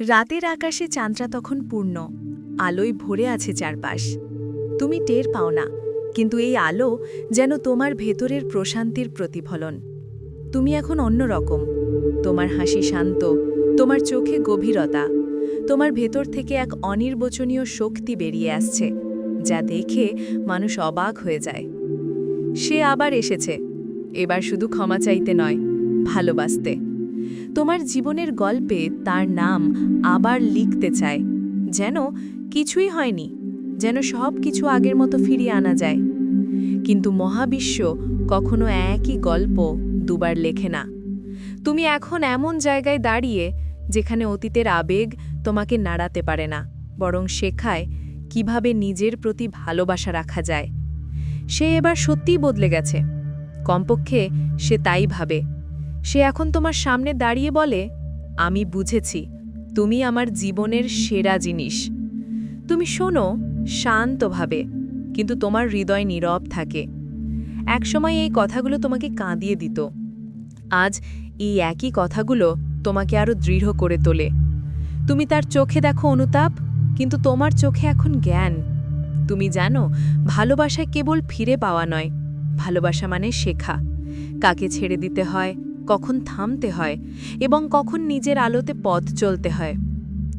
রাতের আকাশে চাঁদরা তখন পূর্ণ, আলোয় ভরে আছে চারপাশ। তুমি টের পাও না, কিন্তু এই আলো যেন তোমার ভেতরের প্রশান্তির প্রতিফলন। তুমি এখন অন্যরকম তোমার হাসি শান্ত, তোমার চোখে গভীরতা, তোমার ভেতর থেকে এক অনির্বচনীয় শক্তি বেরিয়ে আসছে, যা দেখে মানুষ অবাক হয়ে যায়। সে আবার এসেছে, এবার শুধু ক্ষমা চাইতে নয়, ভালোবাসতে। তোমার জীবনের গল্পে তার নাম আবার লিখতে চায়, যেন কিছুই হয়নি, যেন সব কিছু আগের মতো ফিরিয়ে আনা যায়। কিন্তু মহাবিশ্ব কখনো একই গল্প দুবার লেখে না। তুমি এখন এমন জায়গায় দাঁড়িয়ে যেখানে অতীতের আবেগ তোমাকে নাড়াতে পারে না, বরং শেখায় কীভাবে নিজের প্রতি ভালোবাসা রাখা যায়। সে এবার সত্যিই বদলে গেছে, কমপক্ষে সে তাই ভাবে। সে এখন তোমার সামনে দাঁড়িয়ে বলে, আমি বুঝেছি, তুমি আমার জীবনের সেরা জিনিস। তুমি শোনো, শান্তভাবে, কিন্তু তোমার হৃদয় নীরব থাকে। একসময় এই কথাগুলো তোমাকে কাঁদিয়ে দিত। আজ এই একই কথাগুলো তোমাকে আরও দৃঢ় করে তোলে। তুমি তার চোখে দেখো অনুতাপ, কিন্তু তোমার চোখে এখন জ্ঞান। তুমি জানো, ভালোবাসা কেবল ফিরে পাওয়া নয়, ভালোবাসা মানে শেখা। কাকে ছেড়ে দিতে হয় কখন থামতে হয় এবং কখন নিজের আলোতে পথ চলতে হয়।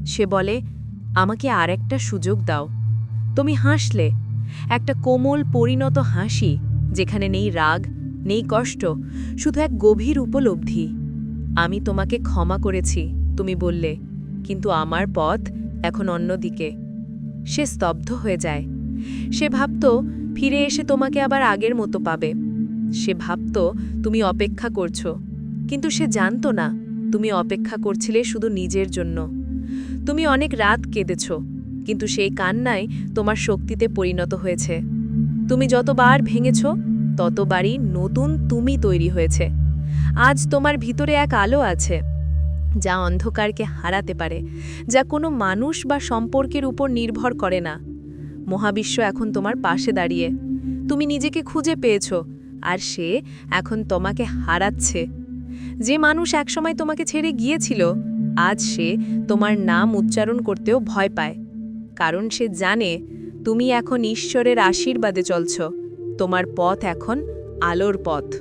সে বলে, আমাকে আর একটা সুযোগ দাও। তুমি হাসলে। একটা কোমল পরিণত হাসি, যেখানে নেই রাগ, নেই কষ্ট, শুধু এক গভীর উপলব্ধি। আমি তোমাকে ক্ষমা করেছি, তুমি বললে, কিন্তু আমার পথ এখন অন্যদিকে সে স্তব্ধ হয়ে যায়। সে ভাবত, ফিরে এসে তোমাকে আবার আগের মতো পাবে। সে ভাবত, তুমি অপেক্ষা করছ। কিন্তু সে জানত না, তুমি অপেক্ষা করছিলে শুধু নিজের জন্য। তুমি অনেক রাত কেঁদেছ, কিন্তু সেই কান্নাই তোমার শক্তিতে পরিণত হয়েছে। তুমি যতবার ভেঙেছ, ততবারই নতুন তুমি তৈরি হয়েছে। আজ তোমার ভিতরে এক আলো আছে, যা অন্ধকারকে হারাতে পারে, যা কোনো মানুষ বা সম্পর্কের উপর নির্ভর করে না। মহাবিশ্ব এখন তোমার পাশে দাঁড়িয়ে। তুমি নিজেকে খুঁজে পেয়েছ, আর সে এখন তোমাকে হারাচ্ছে। যে মানুষ একসময় তোমাকে ছেড়ে গিয়েছিল, আজ সে তোমার নাম উচ্চারণ করতেও ভয় পায়। কারণ সে জানে, তুমি এখন ঈশ্বরের আশীর্বাদে চলছ। তোমার পথ এখন আলোর পথ।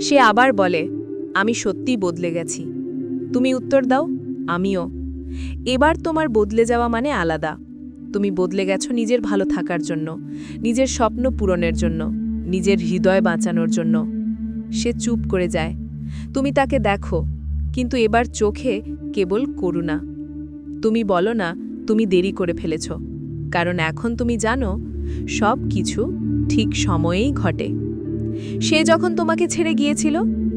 সে আবার বলে, আমি সত্যিই বদলে গেছি। তুমি উত্তর দাও, আমিও। এবার তোমার বদলে যাওয়া মানে আলাদা। তুমি বদলে গেছো নিজের ভালো থাকার জন্য, নিজের স্বপ্ন পূরণের জন্য, নিজের হৃদয় বাঁচানোর জন্য। সে চুপ করে যায়। তুমি তাকে দেখো, কিন্তু এবার চোখে কেবল করুণা। তুমি বলো না, তুমি দেরি করে ফেলেছ, কারণ এখন তুমি জানো, সব কিছু ঠিক সময়েই ঘটে। সে যখন তোমাকে ছেড়ে গিয়েছিল,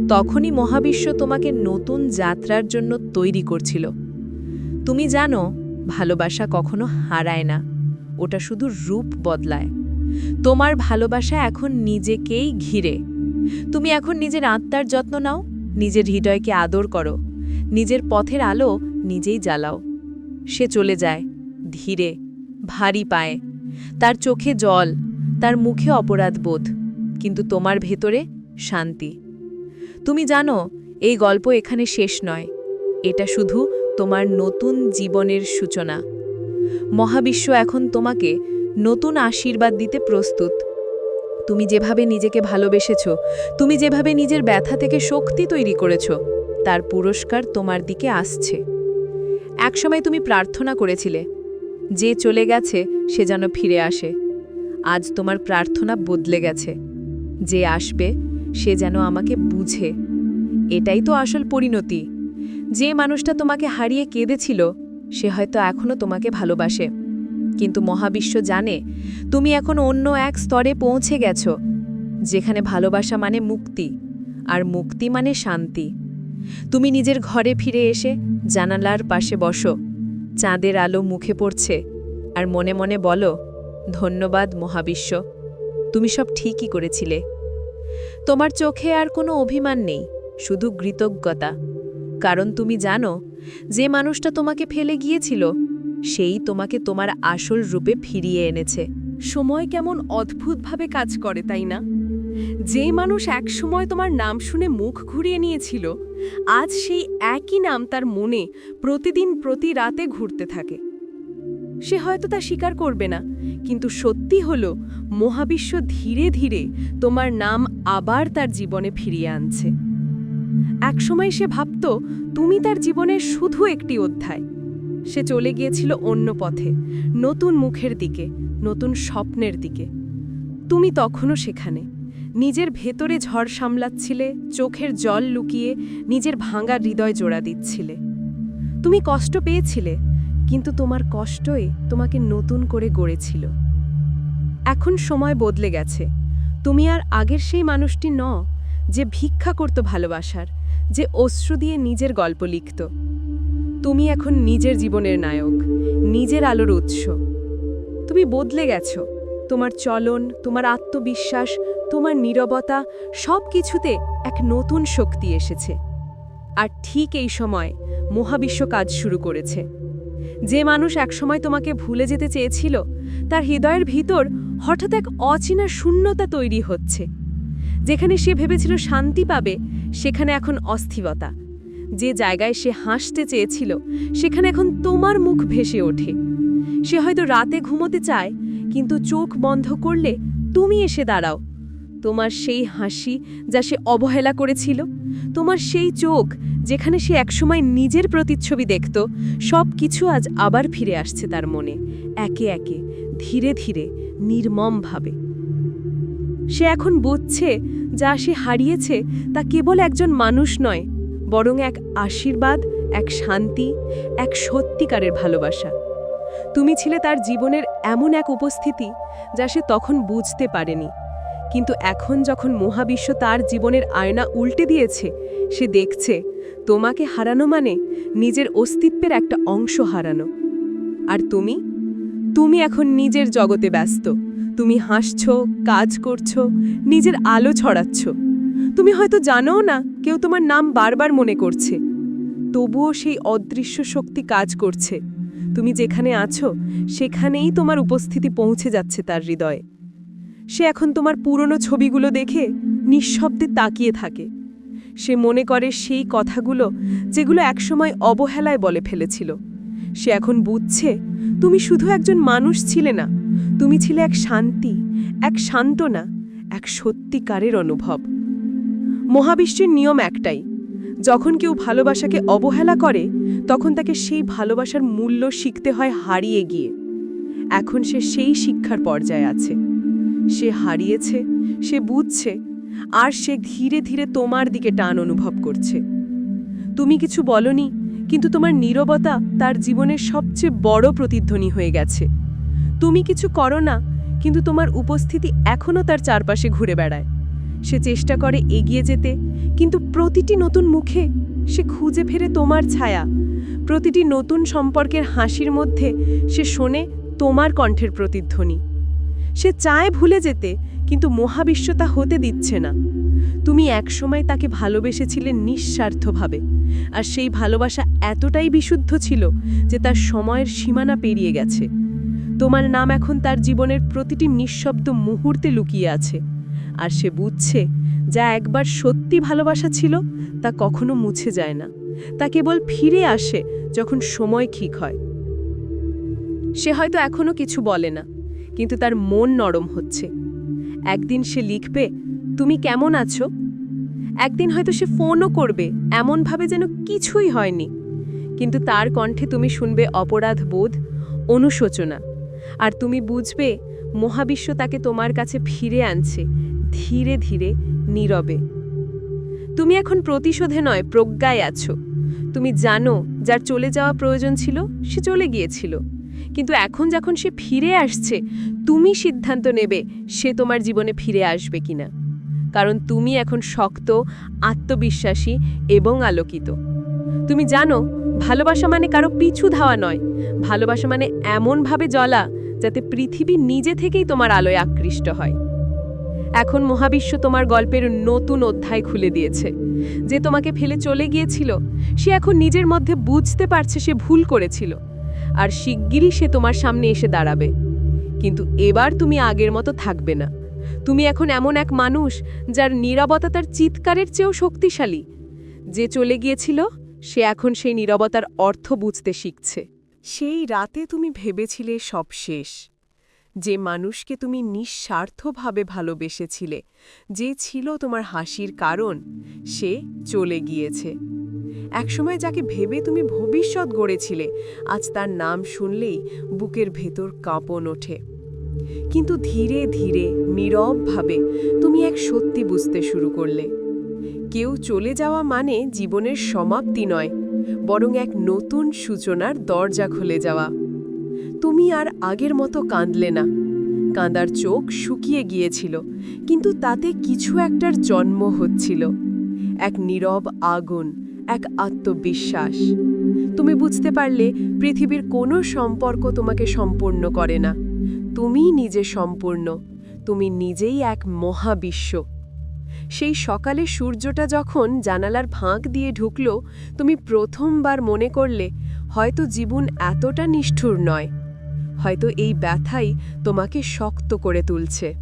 তখনই মহাবিশ্ব তোমাকে নতুন যাত্রার জন্য তৈরি করছিল। তুমি জানো, ভালোবাসা কখনো হারায় না, ওটা শুধু রূপ বদলায়। তোমার ভালোবাসা এখন নিজেকেই ঘিরে। তুমি এখন নিজের আত্মার যত্ন নাও, নিজের হৃদয়কে আদর করো, নিজের পথের আলো নিজেই জ্বালাও। সে চলে যায় ধীরে, ভারী পায়ে। তার চোখে জল, তার মুখে অপরাধ বোধ, কিন্তু তোমার ভেতরে শান্তি। তুমি জানো, এই গল্প এখানে শেষ নয়। এটা শুধু তোমার নতুন জীবনের সূচনা। মহাবিশ্ব এখন তোমাকে নতুন আশীর্বাদ দিতে প্রস্তুত। তুমি যেভাবে নিজেকে ভালোবেসেছ, তুমি যেভাবে নিজের ব্যথা থেকে শক্তি তৈরি করেছ, তার পুরস্কার তোমার দিকে আসছে। একসময় তুমি প্রার্থনা করেছিলে, যে চলে গেছে সে যেন ফিরে আসে। আজ তোমার প্রার্থনা বদলে গেছে, যে আসবে সে যেন আমাকে বুঝে। এটাই তো আসল পরিণতি। যে মানুষটা তোমাকে হারিয়ে কেঁদেছিল, সে হয়তো এখনও তোমাকে ভালোবাসে। কিন্তু মহাবিশ্ব জানে, তুমি এখন অন্য এক স্তরে পৌঁছে গেছ, যেখানে ভালোবাসা মানে মুক্তি, আর মুক্তি মানে শান্তি। তুমি নিজের ঘরে ফিরে এসে জানালার পাশে বসো, চাঁদের আলো মুখে পড়ছে, আর মনে মনে বলো, ধন্যবাদ মহাবিশ্ব, তুমি সব ঠিকই করেছিলে। তোমার চোখে আর কোনো অভিমান নেই, শুধু কৃতজ্ঞতা। কারণ তুমি জানো, যে মানুষটা তোমাকে ফেলে গিয়েছিল সেই তোমাকে তোমার আসল রূপে ফিরিয়ে এনেছে। সময় কেমন অদ্ভুতভাবে কাজ করে, তাই না? যে মানুষ এক সময় তোমার নাম শুনে মুখ ঘুরিয়ে নিয়েছিল, আজ সেই একই নাম তার মনে প্রতিদিন প্রতি রাতে ঘুরতে থাকে। সে হয়তো তা স্বীকার করবে না, কিন্তু সত্যি হলো, মহাবিশ্ব ধীরে ধীরে তোমার নাম আবার তার জীবনে ফিরিয়ে আনছে। একসময় সে ভাবত, তুমি তার জীবনের শুধু একটি অধ্যায়। সে চলে গিয়েছিল অন্য পথে, নতুন মুখের দিকে, নতুন স্বপ্নের দিকে। তুমি তখনও সেখানে। নিজের ভেতরে ঝড় সামলাচ্ছিলে, চোখের জল লুকিয়ে নিজের ভাঙা হৃদয় জোড়া দিচ্ছিলে। তুমি কষ্ট পেয়েছিলে, কিন্তু তোমার কষ্টই তোমাকে নতুন করে গড়েছিল। এখন সময় বদলে গেছে। তুমি আর আগের সেই মানুষটি ন যে ভিক্ষা করত ভালোবাসার, যে অশ্রু দিয়ে নিজের গল্প লিখত। তুমি এখন নিজের জীবনের নায়ক, নিজের আলোর উৎস। তুমি বদলে গেছো। তোমার চলন, তোমার আত্মবিশ্বাস, তোমার নীরবতা সব কিছুতে এক নতুন শক্তি এসেছে। আর ঠিক এই সময় মহাবিশ্ব কাজ শুরু করেছে। যে মানুষ একসময় তোমাকে ভুলে যেতে চেয়েছিল, তার হৃদয়ের ভিতর হঠাৎ এক অচেনা শূন্যতা তৈরি হচ্ছে। যেখানে সে ভেবেছিল শান্তি পাবে, সেখানে এখন অস্থিরতা। যে জায়গায় সে হাসতে চেয়েছিল, সেখানে এখন তোমার মুখ ভেসে ওঠে। সে হয়তো রাতে ঘুমোতে চায়, কিন্তু চোখ বন্ধ করলে তুমি এসে দাঁড়াও। তোমার সেই হাসি যা সে অবহেলা করেছিল, তোমার সেই চোখ যেখানে সে একসময় নিজের প্রতিচ্ছবি দেখত সব কিছু আজ আবার ফিরে আসছে তার মনে, একে একে, ধীরে ধীরে, নির্মমভাবে। সে এখন বুঝছে, যা সে হারিয়েছে তা কেবল একজন মানুষ নয় বরং এক আশীর্বাদ, এক শান্তি, এক সত্যিকারের ভালোবাসা। তুমি ছিলে তার জীবনের এমন এক উপস্থিতি যা সে তখন বুঝতে পারেনি। কিন্তু এখন যখন মহাবিশ্ব তার জীবনের আয়না উল্টে দিয়েছে, সে দেখছে তোমাকে হারানো মানে নিজের অস্তিত্বের একটা অংশ হারানো। আর তুমি? তুমি এখন নিজের জগতে ব্যস্ত। তুমি হাসছ, কাজ করছ, নিজের আলো ছড়াচ্ছ। তুমি হয়তো জানোও না, কেউ তোমার নাম বারবার মনে করছে। তবুও সেই অদৃশ্য শক্তি কাজ করছে। তুমি যেখানে আছো, সেখানেই তোমার উপস্থিতি পৌঁছে যাচ্ছে তার হৃদয়ে। সে এখন তোমার পুরনো ছবিগুলো দেখে নিঃশব্দে তাকিয়ে থাকে। সে মনে করে সেই কথাগুলো যেগুলো একসময় অবহেলায় বলে ফেলেছিল। সে এখন বুঝছে, তুমি শুধু একজন মানুষ ছিলে না, তুমি ছিলে এক শান্তি, এক সান্ত্বনা, এক সত্যিকারের অনুভব। মহাবিশ্বের নিয়ম একটাই, যখন কেউ ভালোবাসাকে অবহেলা করে, তখন তাকে সেই ভালোবাসার মূল্য শিখতে হয় হারিয়ে গিয়ে। এখন সে সেই শিক্ষার পর্যায়ে আছে। সে হারিয়েছে, সে বুঝছে, আর সে ধীরে ধীরে তোমার দিকে টান অনুভব করছে। তুমি কিছু বলনি, কিন্তু তোমার নীরবতা তার জীবনের সবচেয়ে বড় প্রতিধ্বনি হয়ে গেছে। তুমি কিছু করো না, কিন্তু তোমার উপস্থিতি এখনও তার চারপাশে ঘুরে বেড়ায়। সে চেষ্টা করে এগিয়ে যেতে, কিন্তু প্রতিটি নতুন মুখে সে খুঁজে ফেরে তোমার ছায়া। প্রতিটি নতুন সম্পর্কের হাসির মধ্যে সে শোনে তোমার কণ্ঠের প্রতিধ্বনি। সে চায় ভুলে যেতে, কিন্তু মহাবিশ্ব তা হতে দিচ্ছে না। তুমি একসময় তাকে ভালোবেসেছিলে নিঃস্বার্থভাবে, আর সেই ভালোবাসা এতটাই বিশুদ্ধ ছিল যে তার সময়ের সীমানা পেরিয়ে গেছে। তোমার নাম এখন তার জীবনের প্রতিটি নিঃশব্দ মুহূর্তে লুকিয়ে আছে। আর সে বুঝছে যা একবার সত্যি ভালোবাসা ছিল তা কখনো মুছে যায় না। তা কেবল ফিরে আসে যখন সময় ঠিক হয়। সে হয়তো এখনও কিছু বলে না, কিন্তু তার মন নরম হচ্ছে। একদিন সে লিখবে, তুমি কেমন আছো? একদিন হয়তো সে ফোনও করবে, এমনভাবে যেন কিছুই হয়নি। কিন্তু তার কণ্ঠে তুমি শুনবে অপরাধ বোধ, অনুশোচনা। আর তুমি বুঝবে, মহাবিশ্ব তাকে তোমার কাছে ফিরে আনছে ধীরে ধীরে নীরবে। তুমি এখন প্রতিশোধে নয়, প্রজ্ঞায় আছো। তুমি জানো, যার চলে যাওয়া প্রয়োজন ছিল, সে চলে গিয়েছিল। কিন্তু এখন যখন সে ফিরে আসছে, তুমি সিদ্ধান্ত নেবে সে তোমার জীবনে ফিরে আসবে কিনা। কারণ তুমি এখন শক্ত, আত্মবিশ্বাসী এবং আলোকিত। তুমি জানো, ভালোবাসা মানে কারও পিছু ধাওয়া নয়। ভালোবাসা মানে এমনভাবে জ্বলা যাতে পৃথিবী নিজে থেকেই তোমার আলোয় আকৃষ্ট হয়। এখন মহাবিশ্ব তোমার গল্পের নতুন অধ্যায় খুলে দিয়েছে। যে তোমাকে ফেলে চলে গিয়েছিল, সে এখন নিজের মধ্যে বুঝতে পারছে সে ভুল করেছিল। আর শিগগিরই সে তোমার সামনে এসে দাঁড়াবে। কিন্তু এবার তুমি আগের মতো থাকবে না। তুমি এখন এমন এক মানুষ, যার নীরবতা তার চিৎকারের চেয়েও শক্তিশালী। যে চলে গিয়েছিল, সে এখন সেই নীরবতার অর্থ বুঝতে শিখছে। সেই রাতে তুমি ভেবেছিলে সব শেষ। যে মানুষকে তুমি নিঃস্বার্থভাবে ভালোবেসেছিলে, যে ছিল তোমার হাসির কারণ, সে চলে গিয়েছে। একসময় যাকে ভেবে তুমি ভবিষ্যৎ গড়েছিলে, আজ তার নাম শুনলেই বুকের ভেতর কাঁপন ওঠে। কিন্তু ধীরে ধীরে, নীরবভাবে তুমি এক সত্যি বুঝতে শুরু করলে। কেউ চলে যাওয়া মানে জীবনের সমাপ্তি নয়, বরং এক নতুন সূচনার দরজা খুলে যাওয়া। তুমি আর আগের মতো কাঁদলে না। কাঁদার চোখ শুকিয়ে গিয়েছিল, কিন্তু তাতে কিছু একটার জন্ম হচ্ছিল। এক নীরব আগুন, এক আত্মবিশ্বাস। তুমি বুঝতে পারলে, পৃথিবীর কোনো সম্পর্ক তোমাকে সম্পূর্ণ করে না। তুমি নিজে সম্পূর্ণ, তুমি নিজেই এক মহাবিশ্ব। সেই সকালে সূর্যটা যখন জানালার ফাঁক দিয়ে ঢুকল, তুমি প্রথমবার মনে করলে, হয়তো জীবন এতটা নিষ্ঠুর নয়। হয়তো এই ব্যথাই তোমাকে শক্ত করে তুলছে।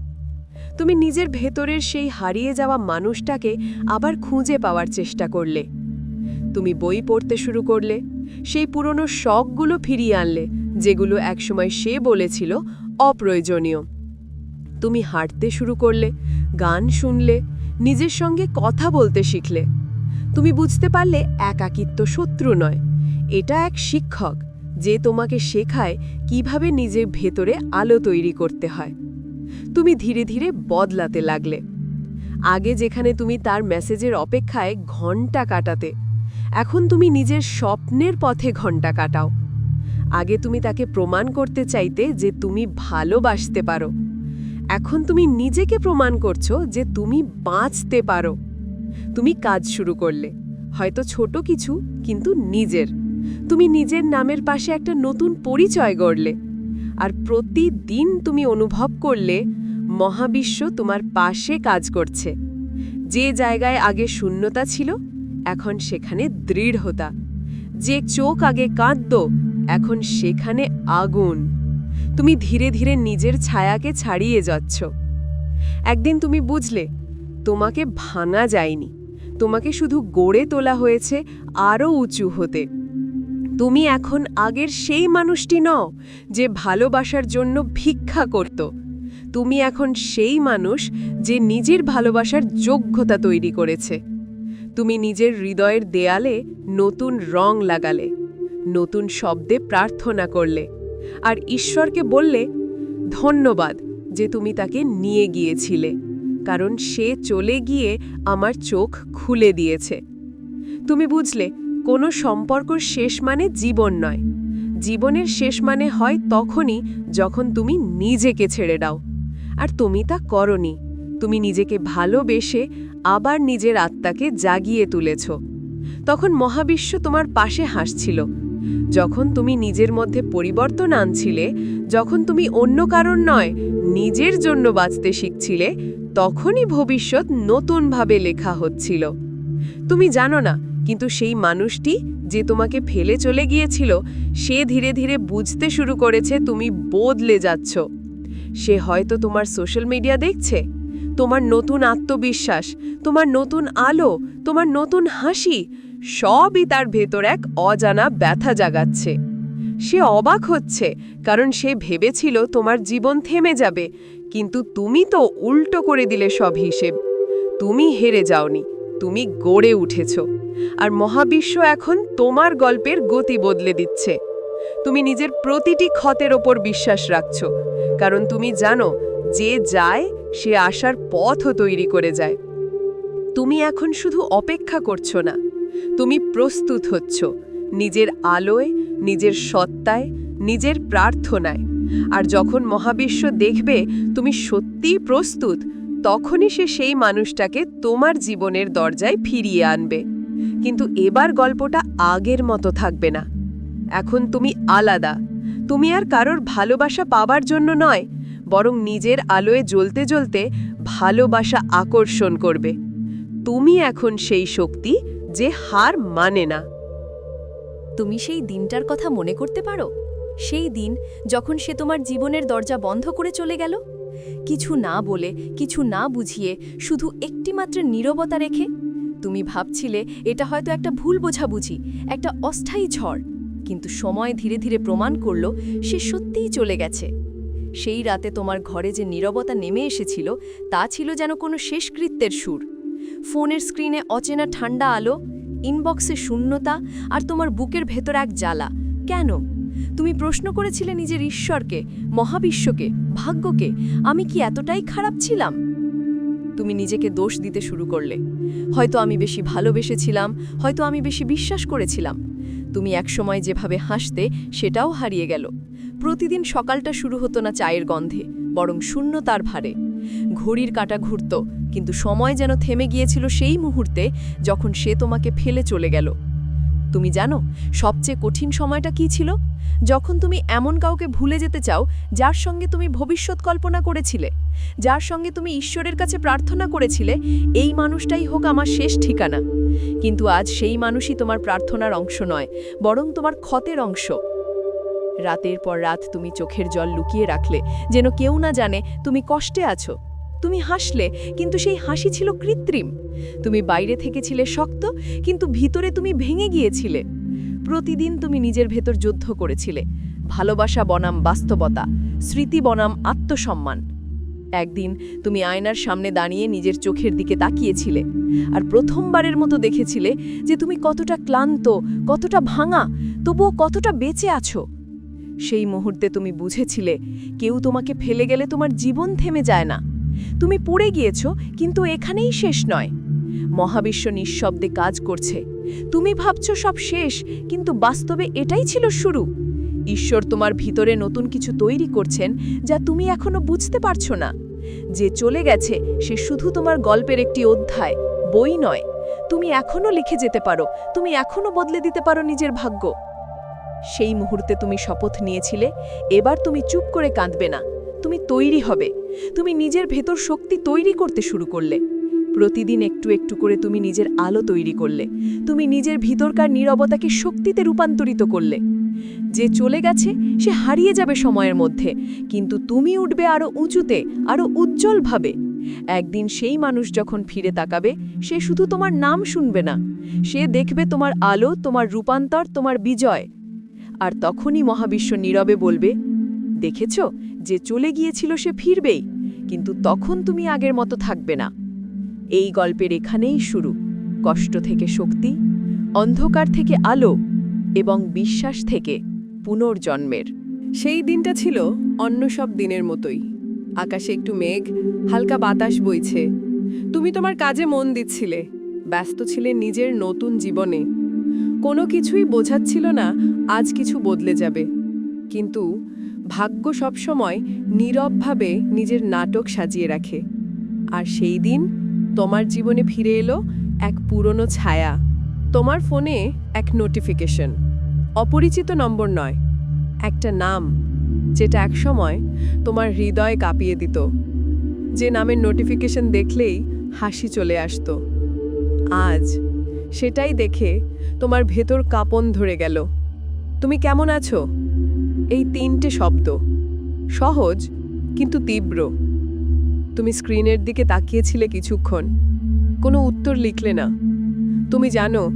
তুমি নিজের ভেতরের সেই হারিয়ে যাওয়া মানুষটাকে আবার খুঁজে পাওয়ার চেষ্টা করলে। তুমি বই পড়তে শুরু করলে, সেই পুরনো শখগুলো ফিরিয়ে আনলে, যেগুলো একসময় সে বলেছিল অপ্রয়োজনীয়। তুমি হাঁটতে শুরু করলে, গান শুনলে, নিজের সঙ্গে কথা বলতে শিখলে। তুমি বুঝতে পারলে একাকিত্ব শত্রু নয়, এটা এক শিক্ষক। যে তোমাকে শেখায় কীভাবে নিজের ভেতরে আলো তৈরি করতে হয়। তুমি ধীরে ধীরে বদলাতে লাগলে। আগে যেখানে তুমি তার মেসেজের অপেক্ষায় ঘণ্টা কাটাতে, এখন তুমি নিজের স্বপ্নের পথে ঘণ্টা কাটাও। আগে তুমি তাকে প্রমাণ করতে চাইতে যে তুমি ভালোবাসতে পারো। এখন তুমি নিজেকে প্রমাণ করছ যে তুমি বাঁচতে পারো। তুমি কাজ শুরু করলে, হয়তো ছোট কিছু, কিন্তু নিজের। তুমি নিজের নামের পাশে একটা নতুন পরিচয় গড়লে। আর প্রতিদিন তুমি অনুভব করলে মহাবিশ্ব তোমার পাশে কাজ করছে। যে জায়গায় আগে শূন্যতা ছিল, এখন সেখানে দৃঢ়তা। যে চোখ আগে কাঁদত, এখন সেখানে আগুন। তুমি ধীরে ধীরে নিজের ছায়াকে ছাড়িয়ে যাচ্ছ। একদিন তুমি বুঝলে, তোমাকে ভাঙা যায়নি। তোমাকে শুধু গড়ে তোলা হয়েছে আরও উঁচু হতে। তুমি এখন আগের সেই মানুষটি নও যে ভালোবাসার জন্য ভিক্ষা করত। তুমি এখন সেই মানুষ যে নিজের ভালোবাসার যোগ্যতা তৈরি করেছে। তুমি নিজের হৃদয়ের দেয়ালে নতুন রং লাগালে, নতুন শব্দে প্রার্থনা করলে আর ঈশ্বরকে বললে, ধন্যবাদ যে তুমি তাকে নিয়ে গিয়েছিলে, কারণ সে চলে গিয়ে আমার চোখ খুলে দিয়েছে। তুমি বুঝলে কোনো সম্পর্ক শেষ মানে জীবন নয়। জীবনের শেষ মানে হয় তখনই যখন তুমি নিজেকে ছেড়ে দাও। আর তুমি তা করনি। তুমি নিজেকে ভালোবেসে আবার নিজের আত্মাকে জাগিয়ে তুলেছ। তখন মহাবিশ্ব তোমার পাশে হাসছিল। যখন তুমি নিজের মধ্যে পরিবর্তন আনছিলে, যখন তুমি অন্য কারণ নয়, নিজের জন্য বাঁচতে শিখছিলে, তখনই ভবিষ্যৎ নতুনভাবে লেখা হচ্ছিল। তুমি জানো না কিন্তু সেই মানুষটি যে তোমাকে ফেলে চলে গিয়েছিল, সে ধীরে ধীরে বুঝতে শুরু করেছে তুমি বদলে যাচ্ছ। সে হয়তো তোমার সোশ্যাল মিডিয়া দেখছে, তোমার নতুন আত্মবিশ্বাস, তোমার নতুন আলো, তোমার নতুন হাসি, সবই তার ভেতর এক অজানা ব্যথা জাগাচ্ছে। সে অবাক হচ্ছে, কারণ সে ভেবেছিল তোমার জীবন থেমে যাবে, কিন্তু তুমি তো উল্টো করে দিলে সব হিসেব। তুমি হেরে যাওনি তুমি গড়ে উঠেছ। আর মহাবিশ্ব এখন তোমার গল্পের গতি বদলে দিচ্ছে। তুমি নিজের প্রতিটি ক্ষতের ওপর বিশ্বাস রাখছ। কারণ তুমি জানো, যে যায়, সে আসার পথও তৈরি করে যায়। তুমি এখন শুধু অপেক্ষা করছ না। তুমি প্রস্তুত হচ্ছ। নিজের আলোয়, নিজের সত্তায়, নিজের প্রার্থনায়। আর যখন মহাবিশ্ব দেখবে, তুমি সত্যিই প্রস্তুত তখনই সে সেই মানুষটাকে তোমার জীবনের দরজায় ফিরিয়ে আনবে। কিন্তু এবার গল্পটা আগের মতো থাকবে না। এখন তুমি আলাদা। তুমি আর কারোর ভালোবাসা পাবার জন্য নয়, বরং নিজের আলোয় জ্বলতে জ্বলতে ভালোবাসা আকর্ষণ করবে। তুমি এখন সেই শক্তি যে হার মানে না। তুমি সেই দিনটার কথা মনে করতে পারো? সেই দিন যখন সে তোমার জীবনের দরজা বন্ধ করে চলে গেল? কিছু না বলে, কিছু না বুঝিয়ে শুধু একটিমাত্র নীরবতা রেখে? তুমি ভাবছিলে এটা হয়তো একটা ভুল বোঝাবুঝি, একটা অস্থায়ী ঝড়, কিন্তু সময় ধীরে ধীরে প্রমাণ করল সে সত্যিই চলে গেছে। সেই রাতে তোমার ঘরে যে নীরবতা নেমে এসেছিল, তা ছিল যেন কোনো শেষকৃত্যের সুর। ফোনের স্ক্রিনে অচেনা ঠান্ডা আলো, ইনবক্সে শূন্যতা আর তোমার বুকের ভেতর এক জ্বালা। কেন? তুমি প্রশ্ন করেছিলে নিজের ঈশ্বরকে, মহাবিশ্বকে, ভাগ্যকে। আমি কি এতটাই খারাপ ছিলাম? তুমি নিজেকে দোষ দিতে শুরু করলে। হয়তো আমি বেশি ভালোবেসেছিলাম, হয়তো আমি বেশি বিশ্বাস করেছিলাম। তুমি একসময় যেভাবে হাসতে, সেটাও হারিয়ে গেল। প্রতিদিন সকালটা শুরু হতো না চায়ের গন্ধে, বরং শূন্যতার ভারে। ঘড়ির কাঁটা ঘুরত, কিন্তু সময় যেন থেমে গিয়েছিল সেই মুহূর্তে, যখন সে তোমাকে ফেলে চলে গেল। তুমি জানো, সবচেয়ে কঠিন সময়টা কি ছিল? যখন তুমি এমন কাউকে ভুলে যেতে চাও, যার সঙ্গে তুমি ভবিষ্যৎ কল্পনা করেছিলে, যার সঙ্গে তুমি ঈশ্বরের কাছে প্রার্থনা করেছিলে, এই মানুষটাই হোক আমার শেষ ঠিকানা। কিন্তু আজ সেই মানুষই তোমার প্রার্থনার অংশ নয়, বরং তোমার ক্ষতের অংশ। রাতের পর রাত তুমি চোখের জল লুকিয়ে রাখলে, যেন কেউ না জানে তুমি কষ্টে আছো। তুমি হাসলে, কিন্তু সেই হাসি ছিল কৃত্রিম। তুমি বাইরে থেকে ছিলে শক্ত, কিন্তু ভিতরে তুমি ভেঙে গিয়েছিলে। প্রতিদিন তুমি নিজের ভেতর যুদ্ধ করেছিলে। ভালোবাসা বনাম বাস্তবতা, স্মৃতি বনাম আত্মসম্মান। একদিন তুমি আয়নার সামনে দাঁড়িয়ে নিজের চোখের দিকে তাকিয়েছিলে আর প্রথমবারের মতো দেখেছিলে যে তুমি কতটা ক্লান্ত, কতটা ভাঙা, তবুও কতটা বেঁচে আছো। সেই মুহূর্তে তুমি বুঝেছিলে, কেউ তোমাকে ফেলে গেলে তোমার জীবন থেমে যায় না। তুমি পড়ে গিয়েছ, কিন্তু এখানেই শেষ নয়। মহাবিশ্ব নিঃশব্দে কাজ করছে। তুমি ভাবছ সব শেষ, কিন্তু বাস্তবে এটাই ছিল শুরু। ঈশ্বর তোমার ভিতরে নতুন কিছু তৈরি করছেন, যা তুমি এখনও বুঝতে পারছ না। যে চলে গেছে, সে শুধু তোমার গল্পের একটি অধ্যায়, বই নয়। তুমি এখনও লিখে যেতে পারো, তুমি এখনও বদলে দিতে পারো নিজের ভাগ্য। সেই মুহূর্তে তুমি শপথ নিয়েছিলে, এবার তুমি চুপ করে কাঁদবে না। তুমি তৈরি হবে। তুমি নিজের ভেতর শক্তি তৈরি করতে শুরু করলে। প্রতিদিন একটু একটু করে তুমি নিজের আলো তৈরি করলে। তুমি নিজের ভিতরকার নীরবতাকে শক্তিতে রূপান্তরিত করলে। যে চলে গেছে, সে হারিয়ে যাবে সময়ের মধ্যে। কিন্তু তুমি উঠবে আরও উঁচুতে আরও উজ্জ্বলভাবে। একদিন সেই মানুষ যখন ফিরে তাকাবে, সে শুধু তোমার নাম শুনবে না। সে দেখবে তোমার আলো, তোমার রূপান্তর, তোমার বিজয়। আর তখনই মহাবিশ্ব নীরবে বলবে, দেখেছ? যে চলে গিয়েছিল সে ফিরবেই, কিন্তু তখন তুমি আগের মতো থাকবে না। এই গল্পের এখানেই শুরু। কষ্ট থেকে শক্তি, অন্ধকার থেকে আলো এবং বিশ্বাস থেকে পুনর্জন্মের। সেই দিনটা ছিল অন্য সব দিনের মতোই। আকাশে একটু মেঘ, হালকা বাতাস বইছে। তুমি তোমার কাজে মন দিচ্ছিলে, ব্যস্ত ছিলে নিজের নতুন জীবনে। কোনো কিছুই বোঝাচ্ছিল না, আজ কিছু বদলে যাবে। কিন্তু ভাগ্য সবসময় নীরবভাবে নিজের নাটক সাজিয়ে রাখে। আর সেই দিন তোমার জীবনে ফিরে এলো এক পুরনো ছায়া। তোমার ফোনে এক নোটিফিকেশন অপরিচিত নম্বর নয়, একটা নাম, যেটা একসময় তোমার হৃদয় কাঁপিয়ে দিত। যে নামের নোটিফিকেশন দেখলেই হাসি চলে আসতো। আজ সেটাই দেখে তোমার ভেতর কাঁপন ধরে গেল। তুমি কেমন আছো? এই তিনটে শব্দ। সহজ, কিন্তু তীব্র। তুমি স্ক্রিনের দিকে তাকিয়েছিলে কিছুক্ষণ। কোনো উত্তর লিখলে না। তুমি জানো,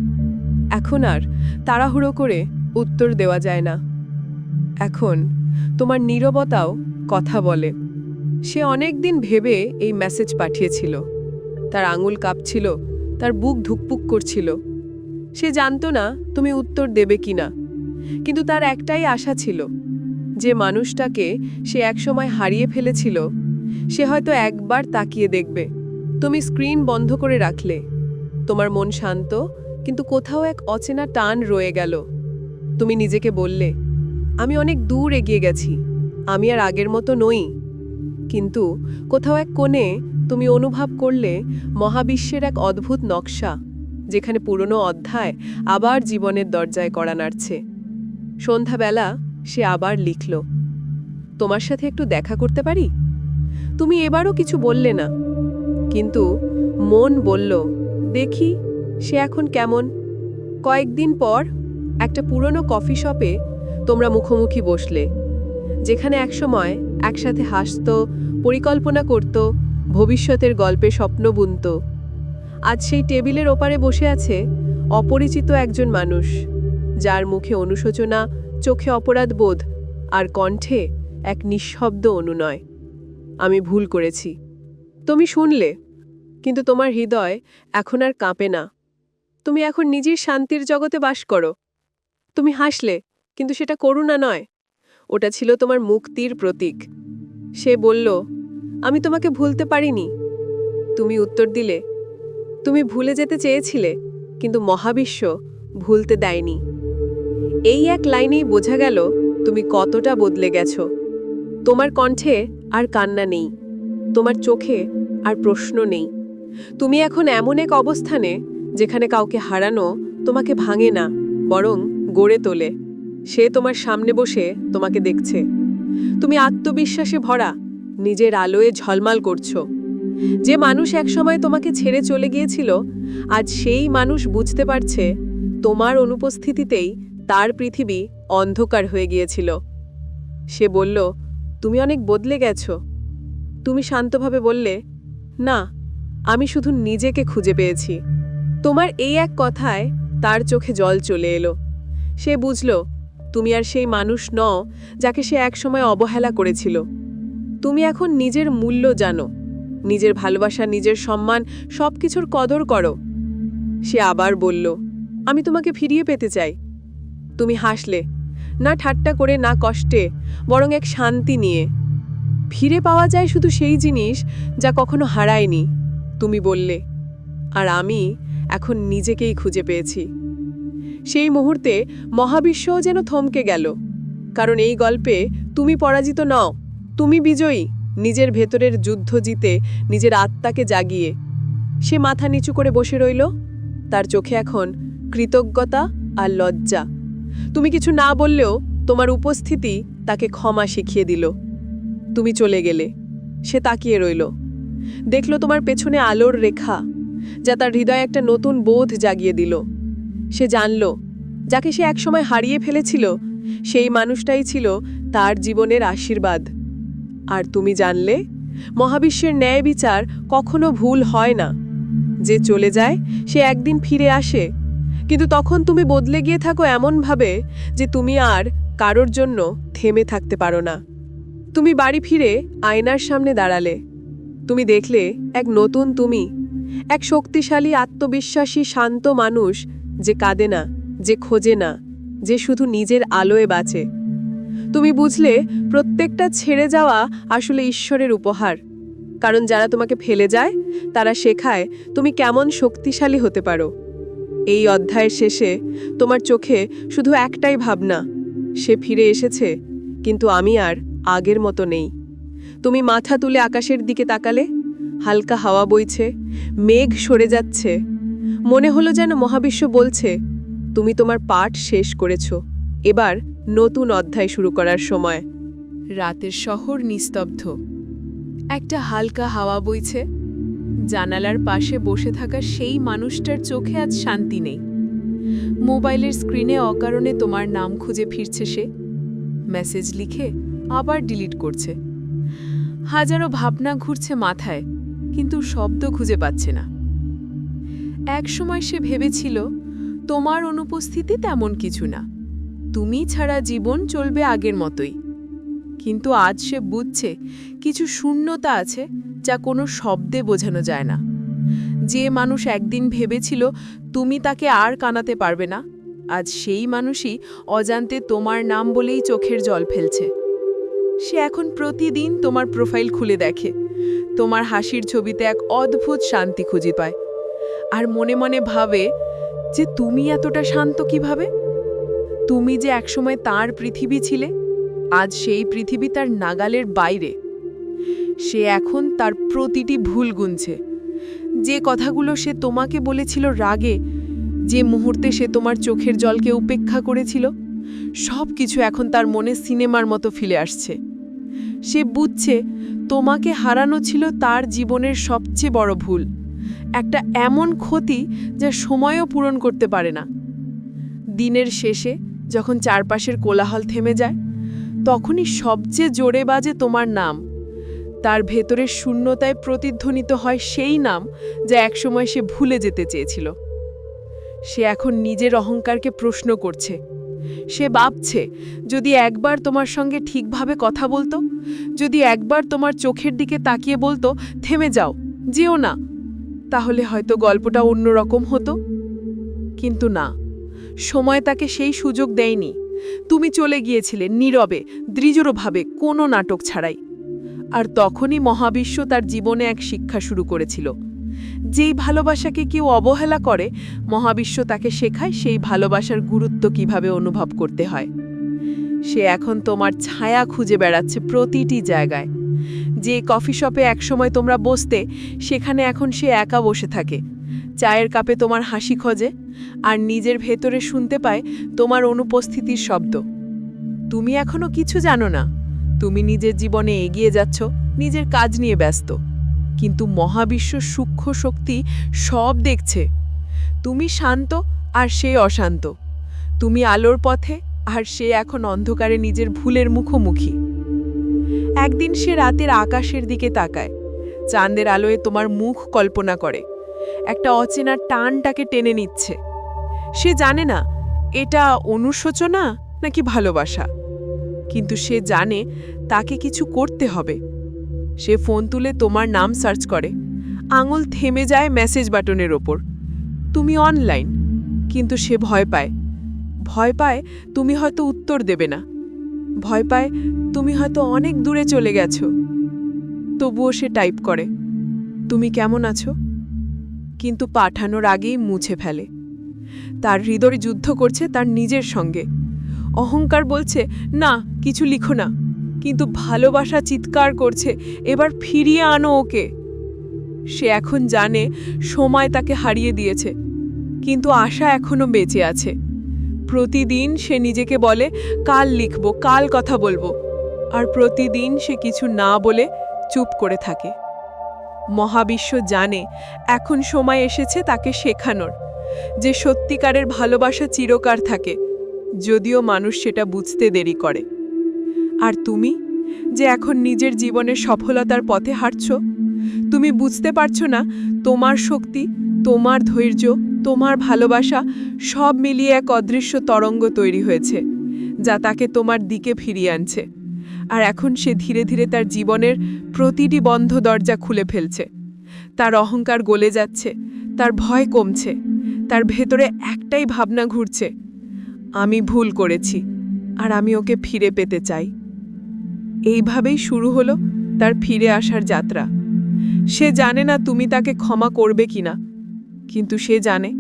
এখন আর তাড়াহুড়ো করে উত্তর দেওয়া যায় না। এখন তোমার নীরবতাও কথা বলে। সে অনেক দিন ভেবে এই মেসেজ পাঠিয়েছিল। তার আঙুল কাঁপছিল, তার বুক ধুকপুক করছিল। সে জানতো না তুমি উত্তর দেবে কিনা। কিন্তু তার একটাই আশা ছিল, যে মানুষটাকে সে একসময় হারিয়ে ফেলেছিল, সে হয়তো একবার তাকিয়ে দেখবে। তুমি স্ক্রিন বন্ধ করে রাখলে। তোমার মন শান্ত, কিন্তু কোথাও এক অচেনা টান রয়ে গেল। তুমি নিজেকে বললে, আমি অনেক দূর এগিয়ে গেছি, আমি আর আগের মতো নই। কিন্তু কোথাও এক কোণে তুমি অনুভব করলে, মহাবিশ্বের এক অদ্ভুত নকশা, যেখানে পুরনো অধ্যায় আবার জীবনের দরজায় করা নাড়ছে। সন্ধ্যাবেলা সে আবার লিখল, তোমার সাথে একটু দেখা করতে পারি? তুমি এবারও কিছু বললে না, কিন্তু মন বলল, দেখি সে এখন কেমন। কয়েকদিন পর একটা পুরনো কফি শপে তোমরা মুখোমুখি বসলে, যেখানে একসময় একসাথে হাসত, পরিকল্পনা করত, ভবিষ্যতের গল্পে স্বপ্ন বুনত। আজ সেই টেবিলের ওপারে বসে আছে অপরিচিত একজন মানুষ। যার মুখে অনুশোচনা, চোখে অপরাধ বোধ আর কণ্ঠে এক নিঃশব্দ অনুনয়। আমি ভুল করেছি। তুমি শুনলে, কিন্তু তোমার হৃদয় এখন আর কাঁপে না। তুমি এখন নিজের শান্তির জগতে বাস করো। তুমি হাসলে, কিন্তু সেটা করুণা নয়। ওটা ছিল তোমার মুক্তির প্রতীক। সে বলল, আমি তোমাকে ভুলতে পারিনি। তুমি উত্তর দিলে, তুমি ভুলে যেতে চেয়েছিলে, কিন্তু মহাবিশ্ব ভুলতে দেয়নি। এই এক লাইনেই বোঝা গেল তুমি কতটা বদলে গেছো। তোমার কণ্ঠে আর কান্না নেই, তোমার চোখে আর প্রশ্ন নেই। তুমি এখন এমন এক অবস্থানে যেখানে কাউকে হারানো তোমাকে ভাঙে না, বরং গড়ে তোলে। সে তোমার সামনে বসে তোমাকে দেখছে। তুমি আত্মবিশ্বাসে ভরা, নিজের আলোয় ঝলমাল করছ। যে মানুষ একসময় তোমাকে ছেড়ে চলে গিয়েছিল, আজ সেই মানুষ বুঝতে পারছে তোমার অনুপস্থিতিতেই তার পৃথিবী অন্ধকার হয়ে গিয়েছিল। সে বলল, তুমি অনেক বদলে গেছো। তুমি শান্তভাবে বললে, না, আমি শুধু নিজেকে খুঁজে পেয়েছি। তোমার এই এক কথায় তার চোখে জল চলে এলো। সে বুঝল, তুমি আর সেই মানুষ নও যাকে সে একসময় অবহেলা করেছিল। তুমি এখন নিজের মূল্য জানো। নিজের ভালোবাসা, নিজের সম্মান সব কিছুর কদর করো। সে আবার বলল, আমি তোমাকে ফিরিয়ে পেতে চাই। তুমি হাসলে। না ঠাট্টা করে, না কষ্টে, বরং এক শান্তি নিয়ে। ফিরে পাওয়া যায় শুধু সেই জিনিস যা কখনো হারায়নি, তুমি বললে। আর আমি এখন নিজেকেই খুঁজে পেয়েছি। সেই মুহূর্তে মহাবিশ্বও যেন থমকে গেল। কারণ এই গল্পে তুমি পরাজিত নও, তুমি বিজয়ী, নিজের ভেতরের যুদ্ধ জিতে, নিজের আত্মাকে জাগিয়ে। সে মাথা নিচু করে বসে রইল। তার চোখে এখন কৃতজ্ঞতা আর লজ্জা। তুমি কিছু না বললেও তোমার উপস্থিতি তাকে ক্ষমা শিখিয়ে দিল। তুমি চলে গেলে। সে তাকিয়ে রইল। দেখল তোমার পেছনে আলোর রেখা, যা তার হৃদয়ে একটা নতুন বোধ জাগিয়ে দিল। সে জানল, যাকে সে একসময় হারিয়ে ফেলেছিল, সেই মানুষটাই ছিল তার জীবনের আশীর্বাদ। আর তুমি জানলে, মহাবিশ্বের ন্যায় বিচার কখনো ভুল হয় না। যে চলে যায়, সে একদিন ফিরে আসে কিন্তু তখন তুমি বদলে গিয়ে থাকো এমনভাবে যে তুমি আর কারোর জন্য থেমে থাকতে পারো না। তুমি বাড়ি ফিরে আয়নার সামনে দাঁড়ালে। তুমি দেখলে এক নতুন তুমি, এক শক্তিশালী, আত্মবিশ্বাসী, শান্ত মানুষ যে কাঁদে না, যে খোঁজে না, যে শুধু নিজের আলোয় বাঁচে। তুমি বুঝলে প্রত্যেকটা ছেড়ে যাওয়া আসলে ঈশ্বরের উপহার। কারণ যারা তোমাকে ফেলে যায়, তারা শেখায় তুমি কেমন শক্তিশালী হতে পারো। এই অধ্যায়ের শেষে তোমার চোখে শুধু একটাই ভাবনা, সে ফিরে এসেছে, কিন্তু আমি আর আগের মতো নেই। তুমি মাথা তুলে আকাশের দিকে তাকালে, হালকা হাওয়া বইছে, মেঘ সরে যাচ্ছে। মনে হলো যেন মহাবিশ্ব বলছে, তুমি তোমার পাঠ শেষ করেছ, এবার নতুন অধ্যায় শুরু করার সময়। রাতের শহর নিস্তব্ধ। একটা হালকা হাওয়া বইছে জানালার পাশে বসে থাকা সেই মানুষটার চোখে আজ শান্তি নেই। মোবাইলের স্ক্রিনে অকারণে তোমার নাম খুঁজে ফিরছে সে। মেসেজ লিখে আবার ডিলিট করছে। হাজারো ভাবনা ঘুরছে মাথায়, কিন্তু শব্দ খুঁজে পাচ্ছে না। একসময় সে ভেবেছিল, তোমার অনুপস্থিতি তেমন কিছু না। তুমি ছাড়া জীবন চলবে আগের মতোই। কিন্তু আজ সে বুঝছে, কিছু শূন্যতা আছে যা কোনো শব্দে বোঝানো যায় না। যে মানুষ একদিন ভেবেছিল, তুমি তাকে আর কানাতে পারবে না। আজ সেই মানুষই অজান্তে তোমার নাম বলেই চোখের জল ফেলছে। সে এখন প্রতিদিন তোমার প্রোফাইল খুলে দেখে। তোমার হাসির ছবিতে এক অদ্ভুত শান্তি খুঁজে পায়। আর মনে মনে ভাবে যে, তুমি এতটা শান্ত কীভাবে? তুমি যে একসময় তার পৃথিবী ছিলে, আজ সেই পৃথিবী তার নাগালের বাইরে। সে এখন তার প্রতিটি ভুল গুনছে। যে কথাগুলো সে তোমাকে বলেছিল রাগে, যে মুহূর্তে সে তোমার চোখের জলকে উপেক্ষা করেছিল সব কিছু এখন তার মনে সিনেমার মতো ফিরে আসছে। সে বুঝছে তোমাকে হারানো ছিল তার জীবনের সবচেয়ে বড় ভুল, একটা এমন ক্ষতি যা সময়ও পূরণ করতে পারে না। দিনের শেষে যখন চারপাশের কোলাহল থেমে যায়, তখনই সবচেয়ে জোরে বাজে তোমার নাম। তার ভেতরের শূন্যতায় প্রতিধ্বনিত হয় সেই নাম যা একসময় সে ভুলে যেতে চেয়েছিল। সে এখন নিজের অহংকারকে প্রশ্ন করছে। সে ভাবছে, যদি একবার তোমার সঙ্গে ঠিকভাবে কথা বলতো, যদি একবার তোমার চোখের দিকে তাকিয়ে বলতো, থেমে যাও, যেও না, তাহলে হয়তো গল্পটা অন্যরকম হতো। কিন্তু না, সময় তাকে সেই সুযোগ দেয়নি। তুমি চলে গিয়েছিলে নীরবে, দৃঢ়ভাবে, কোনো নাটক ছাড়াই। আর তখনই মহাবিশ্ব তার জীবনে এক শিক্ষা শুরু করেছিল। যেই ভালোবাসাকে কেউ অবহেলা করে, মহাবিশ্ব তাকে শেখায় সেই ভালোবাসার গুরুত্ব কীভাবে অনুভব করতে হয়। সে এখন তোমার ছায়া খুঁজে বেড়াচ্ছে প্রতিটি জায়গায়। যে কফি শপে একসময় তোমরা বসতে, সেখানে এখন সে একা বসে থাকে। চায়ের কাপে তোমার হাসি খোঁজে আর নিজের ভেতরে শুনতে পায় তোমার অনুপস্থিতির শব্দ। তুমি এখনও কিছু জানো না। তুমি নিজের জীবনে এগিয়ে যাচ্ছ, নিজের কাজ নিয়ে ব্যস্ত। কিন্তু মহাবিশ্ব সূক্ষ্ম শক্তি সব দেখছে। তুমি শান্ত আর সে অশান্ত। তুমি আলোর পথে আর সে এখন অন্ধকারে নিজের ভুলের মুখোমুখি। একদিন সে রাতের আকাশের দিকে তাকায়। চাঁদের আলোয় তোমার মুখ কল্পনা করে। একটা অচেনা টানটাকে টেনে নিচ্ছে। সে জানে না, এটা অনুশোচনা নাকি ভালোবাসা? কিন্তু সে জানে তাকে কিছু করতে হবে। সে ফোন তুলে তোমার নাম সার্চ করে। আঙুল থেমে যায় মেসেজ বাটনের ওপর। তুমি অনলাইন, কিন্তু সে ভয় পায়। ভয় পায় তুমি হয়তো উত্তর দেবে না। ভয় পায় তুমি হয়তো অনেক দূরে চলে গেছো। তবুও সে টাইপ করে, তুমি কেমন আছো? কিন্তু পাঠানোর আগেই মুছে ফেলে। তার হৃদয় যুদ্ধ করছে তার নিজের সঙ্গে। অহংকার বলছে, না, কিছু লিখো না। কিন্তু ভালোবাসা চিৎকার করছে, এবার ফিরিয়ে আনো ওকে। সে এখন জানে সময় তাকে হারিয়ে দিয়েছে, কিন্তু আশা এখনও বেঁচে আছে। প্রতিদিন সে নিজেকে বলে, কাল লিখব, কাল কথা বলব। আর প্রতিদিন সে কিছু না বলে চুপ করে থাকে। মহাবিশ্ব জানে, এখন সময় এসেছে তাকে শেখানোর, যে সত্যিকারের ভালোবাসা চিরকার থাকে। যদিও মানুষ সেটা বুঝতে দেরি করে। আর তুমি, যে এখন নিজের জীবনের সফলতার পথে হাঁটছ, তুমি বুঝতে পারছ না, তোমার শক্তি, তোমার ধৈর্য, তোমার ভালোবাসা সব মিলিয়ে এক অদৃশ্য তরঙ্গ তৈরি হয়েছে, যা তাকে তোমার দিকে ফিরিয়ে আনছে। আর এখন সে ধীরে ধীরে তার জীবনের প্রতিটি বন্ধ দরজা খুলে ফেলছে। তার অহংকার গলে যাচ্ছে, তার ভয় কমছে, তার ভেতরে একটাই ভাবনা ঘুরছে আমি ভুল করেছি, আর আমি ওকে ফিরে পেতে চাই। এইভাবেই শুরু হলো তার ফিরে আসার যাত্রা। সে জানে না তুমি তাকে ক্ষমা করবে কিনা, কিন্তু সে জানে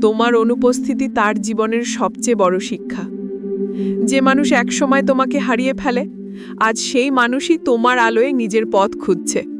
তোমার অনুপস্থিতি তার জীবনের সবচেয়ে বড় শিক্ষা। যে মানুষ একসময় তোমাকে হারিয়ে ফেলে, আজ সেই মানুষই তোমার আলোয় নিজের পথ খুঁজছে।